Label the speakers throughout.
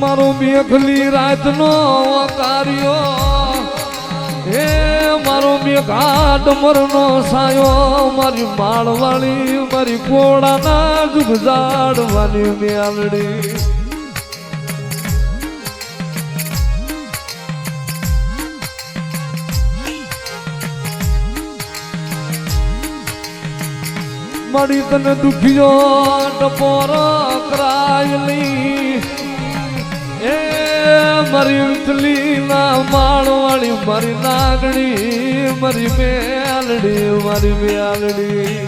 Speaker 1: મારો મેઘલી રાતનો કાર્યો હે, મારો મેઘાટ મરનો સાયો, મારી માળવાળી, મારી કોળાના દુઃખ જાડવાની મ્યાલડી મળી તને દુખ્યો ટપોરો કરાયલી એ મારી ઉથલી ના માળવાળી, મારી નાગણી, મારી મેલડી મારી મેલડી.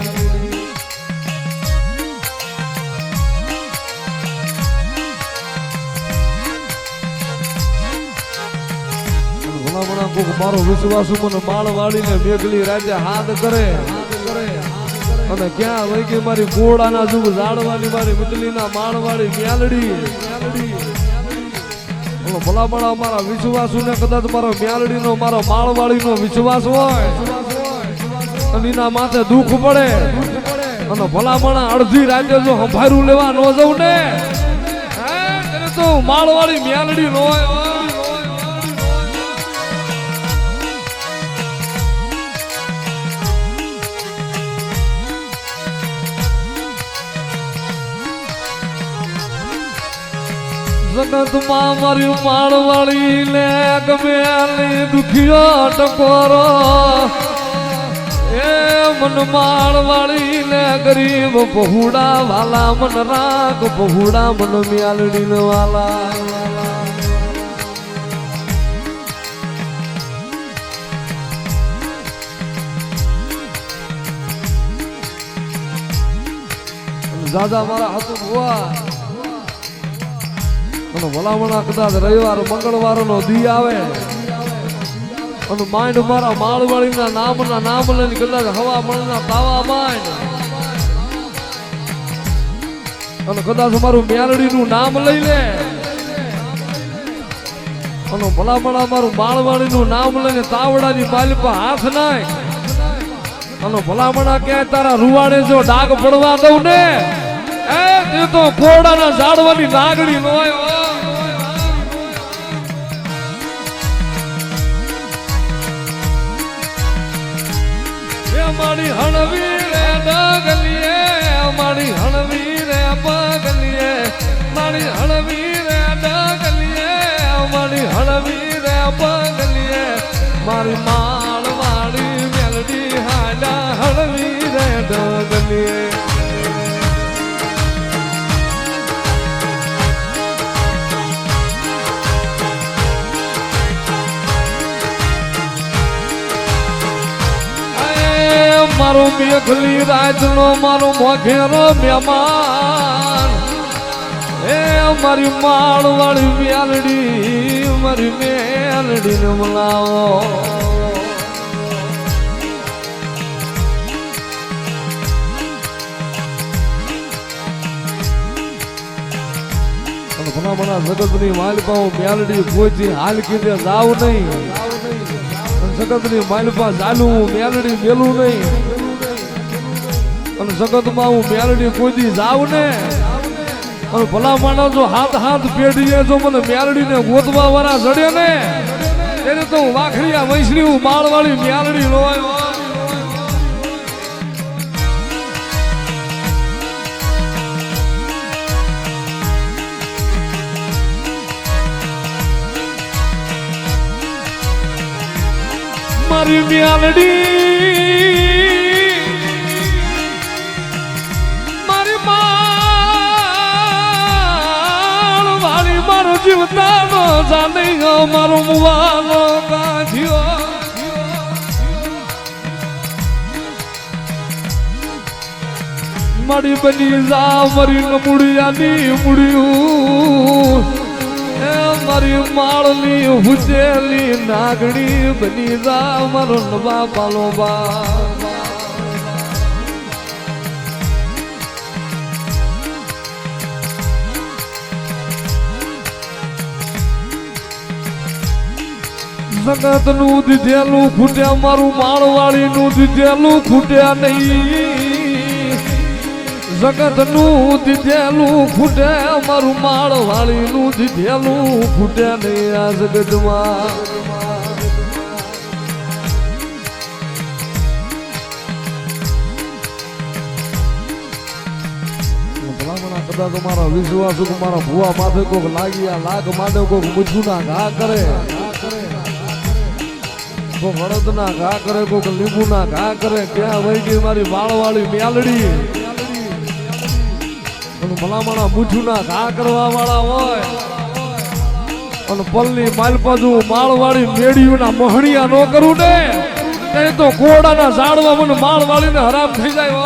Speaker 1: ભલામણા કોક મારો વિશ્વાસ મને માળ વાળીને મેઘલી રાજ્ય હાથ કરે. અને ક્યાં વૈકી મારી ગોળાના જુગ ઝાડવાની મારી મિતલીના માળવાળી મ્યાલડી ભલા ભલામણા મારા વિશ્વાસ ને કદાચ મારો મ્યાલડીનો, મારો માળવાળીનો વિશ્વાસ હોય અને એના માથે દુઃખ પડે. અને ભલામણા અડધી રાતે જો હંભારું લેવા ન જવું ને? તો માળવાળી મ્યાલડી નો હોય. જગતમાં મારી માળવાળી લે ગમેલી દુખિયો ટકોરો. એ મન માળવાળી ને ગરીબ બહુડા વાલા, મન રાગ બહુડા, મન મ્યાલડી ન વાલા દાદા મારા હાથું ભુવા અને ભલામણા કદાચ રવિવાર મંગળવાર નો દી આવે. અને માંડ મારા માળવાળીના નામના નામ લઈને કદાચ હવા મળના તાવા માંડ અને કદાચ મારું મેરડીનું નામ લઈ લે. અને ભલામણા મારું માળવાળીનું નામ લઈને તાવડાની પર હાથ નાય. અને ભલામણા ક્યાંય તારા રૂવાડે જો ડાગ પડવા દઉં ને, એ તો કોડાના ઝાડવાની નાગડી નો હોય એ મારી હણવી રે ડગલીએ, અમારી હણવી રે પગલીએ. મારી હણવી રે ડગલીએ, અમારી હણવી રે પગલીએ. મારી માળવાળી મારો મેઘલી રાજનો, મારો મોઘેરો મહેમાન. એ મારી માળવાળી મેલડી મારી મેલડી ને બોલાવો. ઘણા બધા જગતની માલિપા હું મેલડી કોઈ હાલ કીધે જાવ નહીં. જગતની માલપા ચાલુ મેલડી મેલું નહીં. અને જગતમાં હું મેલડી કોઈ જાઉં ને. અને ભલા માણસ જો હાથ હાથ પેઢીએ જો મને મેલડીને ગોતવા વાળા જડે ને, એને તો હું વૈશ્રી હું માળવાળી મેલડી લોય મારી મ્યાલડી. મારી માળ વાળી મારો જીવતાનો જાને મારો મુવાનો કાઢ્યો મારી બની જા મરી મુડિયાની મુડિયું એ મારી માળની હુજેલી નાગણી બની જા, મારો નવા પાલો બા જગતનું દીધેલું ખૂટ્યા, મારું માળવાળી નું દીધેલું ખૂટ્યા નહીં. જગતનું દીધેલું ખૂટે, મારું માળ વાળી નું દીધેલું ખૂટે નહીં આ જગતમાં. કદાચ મારા વિશ્વાસ મારા ભુવા માથે કોક લાગ્યા લાગ માટે કોક મૂછુના ઘા કરે. કોક હળદના ઘા કરે, કોક લીંબુના ઘા કરે. ક્યાં વહી ગઈ મારી વાળવાળી મ્યાલડી? ભલામણા મૂછુના ઘા કરવા વાળા હોય. અને પલ્લી માલપાજુ માળવાળી મેળીઓના મહણિયા ન કરું ને, તે તો કોડાના ઝાડવા મને માળવાળીને હરામ થઈ જાય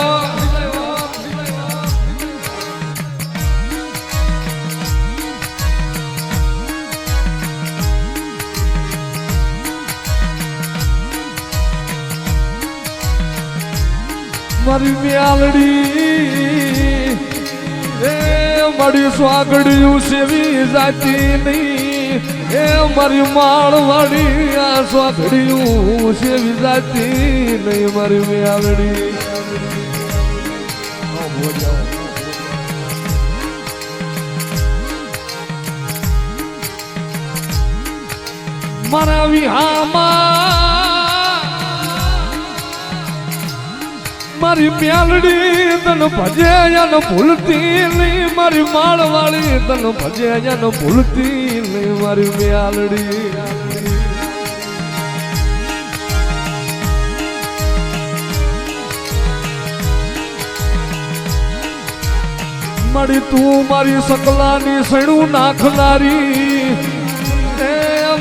Speaker 1: મારી મ્યાલડી મારી સ્વાગડિયું સેવી જાતી નહીં. એ મારી માળવાડી આ સ્વાગડિયું સેવી જાતી નહીં. મારી મ્યાલડી મારા વિહામાં મારી પ્યાલડી તન ભજે યાન ભૂલતી નહીં. મારી માળવાળી તન ભજે યાન ભૂલતી નહીં. મારી પ્યાલડી. મળી તું મારી સકલાની સણું નાખનારી. એ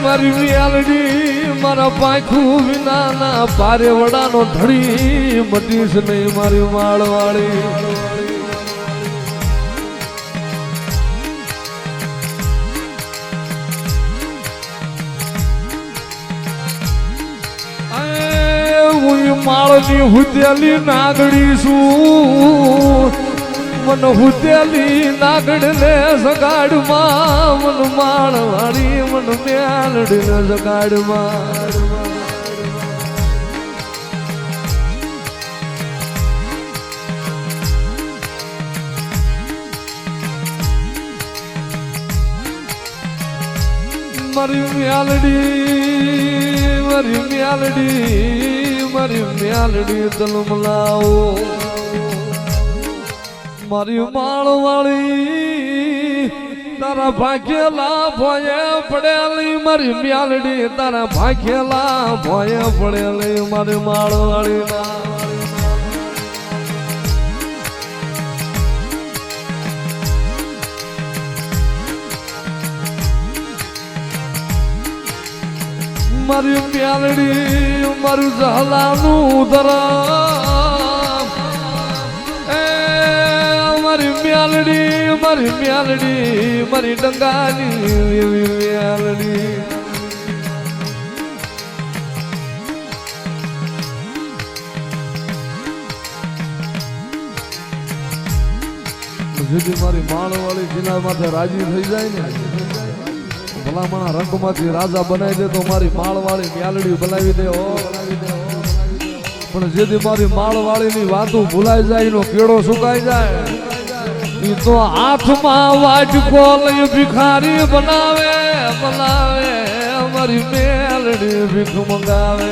Speaker 1: મારી મ્યાલડી મારા પાંખું વિના ના પારે વડાનો ધડી મટીશ નહીં મારી માળવાળી. માળની હુતેલી નાગડી છું. મન હુતેલી નાગડ ને સગાડમાં મન માળવાળી મન મેલડ ને સગાડમાં મારી મ્યાલડી મારી મ્યાલડી મારી મ્યાલડી તલમલાવો મારી માળવાળી તારા ભાગેલા ભોયે પડેલી મારી મ્યાલડી, તારા ભાગેલા ભોયે પડેલી મારી માળવાળી મારી મ્યાલડી, મારું જહલાનું ધરા મ્યાલડી મારી મ્યાલડી મારી ડંગાની એવી મ્યાલડી જેથી મારી માળવાળી જીના માથે રાજી થઈ જાય ને? ભલામણા રંગમાંથી રાજા બનાવી દે તો મારી માળવાળી મ્યાલડી બનાવી દે હો. પણ જેથી મારી માળવાળીની વાતો ભૂલાઈ જાય એનો કેળો સુકાઈ જાય. ઈ તો હાથમાં વાટકો લઈ ભિખારી બનાવે બનાવે અમારી મેલડી ભીખ મંગાવે.